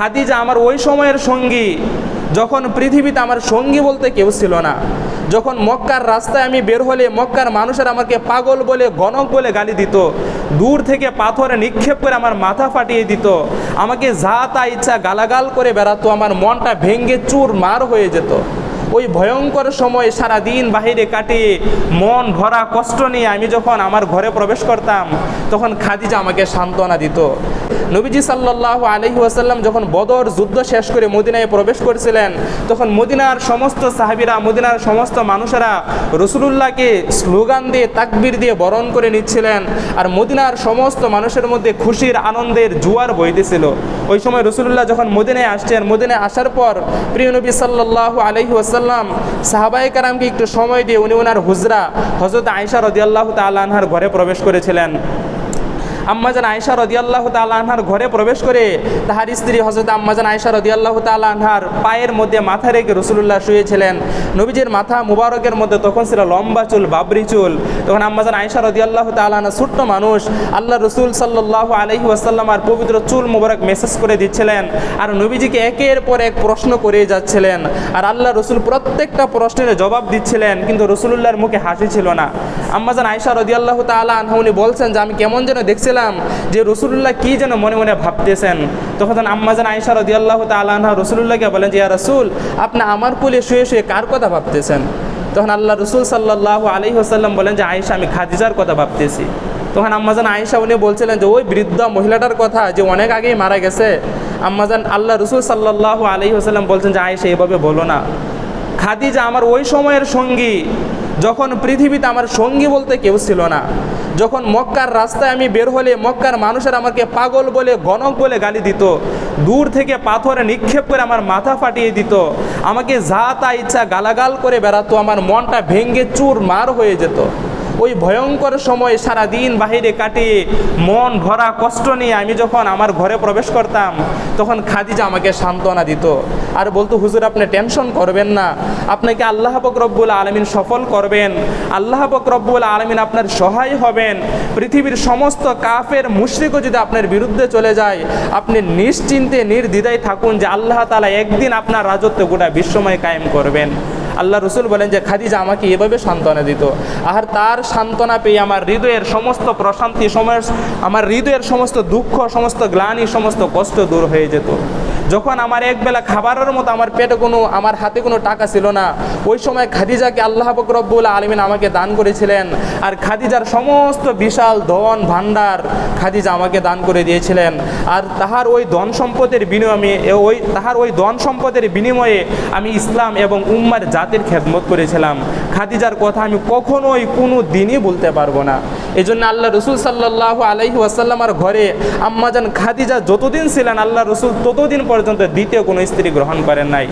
খাদিজা আমার ওই সময়ের সঙ্গী, যখন পৃথিবীতে আমার সঙ্গী বলতে কেউ ছিল না, যখন মক্কার রাস্তায় আমি বের হলে মক্কার মানুষের আমাকে পাগল বলে, গণক বলে গালি দিত, দূর থেকে পাথরে নিক্ষেপ করে আমার মাথা ফাটিয়ে দিত, আমাকে যা তা ইচ্ছা গালাগাল করে বেড়াতো, আমার মনটা ভেঙ্গে চুর মার হয়ে যেত। ওই ভয়ঙ্কর সময় সারা দিন বাহিরে কাটিয়ে, মন ভরা কষ্ট নিয়ে আমি যখন আমার ঘরে প্রবেশ করতাম, তখন খাদিজা আমাকে সান্ত্বনা দিত। নবীজি সাল্লাহ আলহি ওয়াসাল্লাম যখন বদর যুদ্ধ শেষ করে মদিনায় প্রবেশ করেছিলেন, তখন মদিনার সমস্ত সাহাবিরা, মদিনার সমস্ত মানুষেরা রসুলুল্লাহকে স্লোগান দিয়ে, তাকবির দিয়ে বরণ করে নিচ্ছিলেন আর মদিনার সমস্ত মানুষের মধ্যে খুশির, আনন্দের জুয়ার বইতেছিল ওই সময় রসুলুল্লাহ যখন মদিনায় আসছেন, মদিনায় আসার পর প্রিয় নবী সাল্লাহ আলহি ওয়াসাল্লাম সাহাবাই কারামকে একটু সময় দিয়ে উনি ওনার হুজরা হজরত আয়সা রদিয়াল্লাহ তাল্লাহার ঘরে প্রবেশ করেছিলেন। আম্মাজান আয়সা রদিয়াল্লাহ তালাহার ঘরে প্রবেশ করে তাহার স্ত্রী হজরত আম্মাজান আয়সা রদিয়াল্লাহ তালাহার পায়ের মধ্যে মাথা রেখে রসুল্লাহ শুয়েছিলেন। নবীজির মাথা মুবারকের মধ্যে তখন ছিল লম্বা চুল, বাবরি চুল। তখন আম্মাজান আয়সা রদিয়াল্লাহ তালাহা ছোট্ট মানুষ, আল্লাহ রসুল সাল্লাহ আলহি ওয়াসাল্লাম আর পবিত্র চুল মুবারক মেসেজ করে দিচ্ছিলেন। আর নবীজিকে একের পর এক প্রশ্ন করে যাচ্ছিলেন। আর আল্লাহ রসুল প্রত্যেকটা প্রশ্নের জবাব দিচ্ছিলেন, কিন্তু রসুল্লাহর মুখে হাসি ছিল না। আম্মাজান আয়সা রদিয়াল্লাহ তালা উনি বলছেন যে, আমি কেমন যেন দেখছিলাম যে রসুল্লাহ কি যেন মনে মনে ভাবতেছেন। তখন আম্মাজান আয়সা রদিয়াল্লাহ তালাহ রসুল্লাহকে বলেন যে, ইয়া রসুল, আপনি আমার কোলে শুয়ে শুয়ে কার কথা ভাবতেছেন? তখন আল্লাহ রসুল সাল্লাহ আলি হাসাল্লাম বলেন যে আয়সা আমি খাদিজার কথা ভাবতেছি। তখন আম্মাজান আয়সা উনি বলছিলেন যে, ওই বৃদ্ধ মহিলাটার কথা যে অনেক আগেই মারা গেছে। আম্মাজান আল্লাহ রসুল সাল্লাহ আলি হাসাল্লাম বলছেন যে আয়সা এভাবে বলো না। খাদিজা আমার ওই সময়ের সঙ্গী যখন পৃথিবীতে আমার সঙ্গী বলতে কেউ ছিল না, যখন মক্কার রাস্তায় আমি বের হলে মক্কার মানুষের আমাকে পাগল বলে, গণক বলে গালি দিত, দূর থেকে পাথরে নিক্ষেপ করে আমার মাথা ফাটিয়ে দিত, আমাকে যা তা ইচ্ছা গালাগাল করে বেড়াতো, আমার মনটা ভেঙ্গে চুর মার হয়ে যেত। ওই ভয়ঙ্কর সময় সারা দিন বাহিরে কাটিয়ে মন ভরা কষ্ট নিয়ে আমি যখন আমার ঘরে প্রবেশ করতাম, তখন খাদিজা আমাকে সান্ত্বনা দিত। আর বলতো, হুজুর, আপনি টেনশন করবেন না। আপনাকে আল্লাহ বকরব্বুল আলমিন সফল করবেন। আল্লাহ বকরব্বুল আলমিন আপনার সহায় হবেন। পৃথিবীর সমস্ত কাফের, মুশ্রিকও যদি আপনার বিরুদ্ধে চলে যায়, আপনি নিশ্চিন্তে, নির্দ্বিধায় থাকুন যে আল্লাহ তালা একদিন আপনার রাজত্ব গোটা বিশ্বময় কায়েম করবেন। আল্লাহ রসুল বলেন যে খাদিজা আমাকে এভাবে সান্ত্বনা দিত। আর তার সান্ত্বনা পেয়ে আমার হৃদয়ের সমস্ত প্রশান্তি সময় আমার হৃদয়ের সমস্ত দুঃখ, সমস্ত গ্লানি, সমস্ত কষ্ট দূর হয়ে যেত। যখন আমার একবেলা খাবারের মতো আমার পেটে কোনো আমার হাতে কোনো টাকা ছিল না, ওই সময় খাদিজাকে আল্লাহ বকরব্বুল আলমিন আমাকে দান করেছিলেন। আর খাদিজার সমস্ত বিশাল ধন, ভাণ্ডার খাদিজা আমাকে দান করে দিয়েছিলেন। আর তাহার ওই ধন সম্পদের বিনিময়ে ওই তাহার ওই ধন সম্পদের বিনিময়ে আমি ইসলাম এবং উম্মার জাতির খেদমত করেছিলাম। খাদিজার কথা আমি কখনোই কোনো দিনই বলতে পারব না। এই জন্য আল্লাহ রসুল সাল্লাহ আলহি ওয়াসাল্লামার ঘরে আম্মাজান খাদিজা যতদিন ছিলেন, আল্লাহ রসুল ততদিন পর্যন্ত দ্বিতীয় কোনো স্ত্রী গ্রহণ করেন নাই।